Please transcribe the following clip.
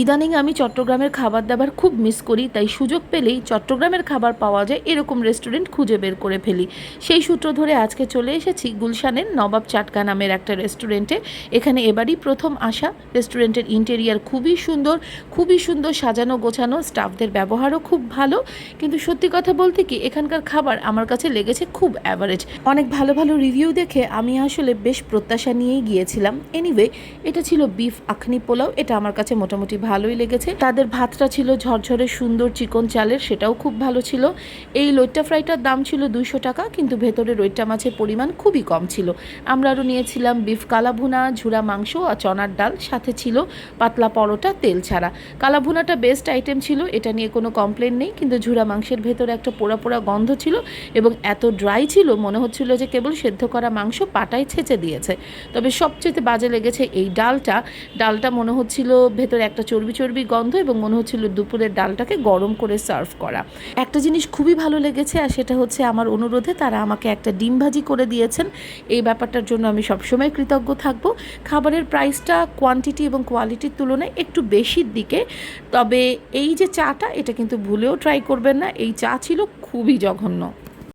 ইদানিং আমি চট্টগ্রামের খাবার দাবার খুব মিস করি, তাই সুযোগ পেলেই চট্টগ্রামের খাবার পাওয়া যায়, এরকম রেস্টুরেন্ট খুঁজে বের করে ফেলি। সেই সূত্র ধরে আজকে চলে এসেছি গুলশানের নবাব চাটকা নামের একটা রেস্টুরেন্টে এখানে এবারই প্রথম আসা। রেস্টুরেন্টের ইন্টেরিয়ার খুবই সুন্দর খুবই সুন্দর সাজানো গোছানো স্টাফদের ব্যবহারও খুব ভালো। কিন্তু সত্যি কথা বলতে কি, এখানকার খাবার আমার কাছে লেগেছে খুব অ্যাভারেজ অনেক ভালো ভালো রিভিউ দেখে আমি আসলে বেশ প্রত্যাশা নিয়েই গিয়েছিলাম। এনিওয়ে এটা ছিল বিফ আখনি পোলাও, এটা আমার কাছে মোটামুটি ভালোই লেগেছে। তাদের ভাতটা ছিল ঝরঝরে সুন্দর চিকন চালের, সেটাও খুব ভালো ছিল। এই লইট্টা ফ্রাইটার দাম ছিল দুইশো টাকা, কিন্তু ভেতরে লইট্টা মাছের পরিমাণ খুবই কম ছিল। আমরা আরও নিয়েছিলাম বিফ কালাভুনা, ঝুরা মাংস আর চনার ডাল, সাথে ছিল পাতলা পরোটা, তেল ছাড়া। কালাভুনাটা বেস্ট আইটেম ছিল, এটা নিয়ে কোনো কমপ্লেন নেই, কিন্তু ঝুরা মাংসের ভেতরে একটা পোড়া পোড়া গন্ধ ছিল এবং এত ড্রাই ছিল, মনে হচ্ছিল যে কেবল সেদ্ধ করা মাংস পাটায় ছেঁচে দিয়েছে। তবে সবচেয়ে বাজে লেগেছে এই ডালটা। ডালটা মনে হচ্ছিল ভেতরে একটা চর্বি চর্বি গন্ধ এবং মনে হচ্ছিল দুপুরের ডালটাকে গরম করে সার্ভ করা। একটা জিনিস খুবই ভালো লেগেছে, আর সেটা হচ্ছে আমার অনুরোধে তারা আমাকে একটা ডিম ভাজি করে দিয়েছেন। এই ব্যাপারটার জন্য আমি সবসময় কৃতজ্ঞ থাকব। খাবারের প্রাইসটা কোয়ান্টিটি এবং কোয়ালিটির তুলনায় একটু বেশির দিকে। তবে এই যে চাটা, এটা কিন্তু ভুলেও ট্রাই করবেন না। এই চা ছিল খুবই জঘন্য।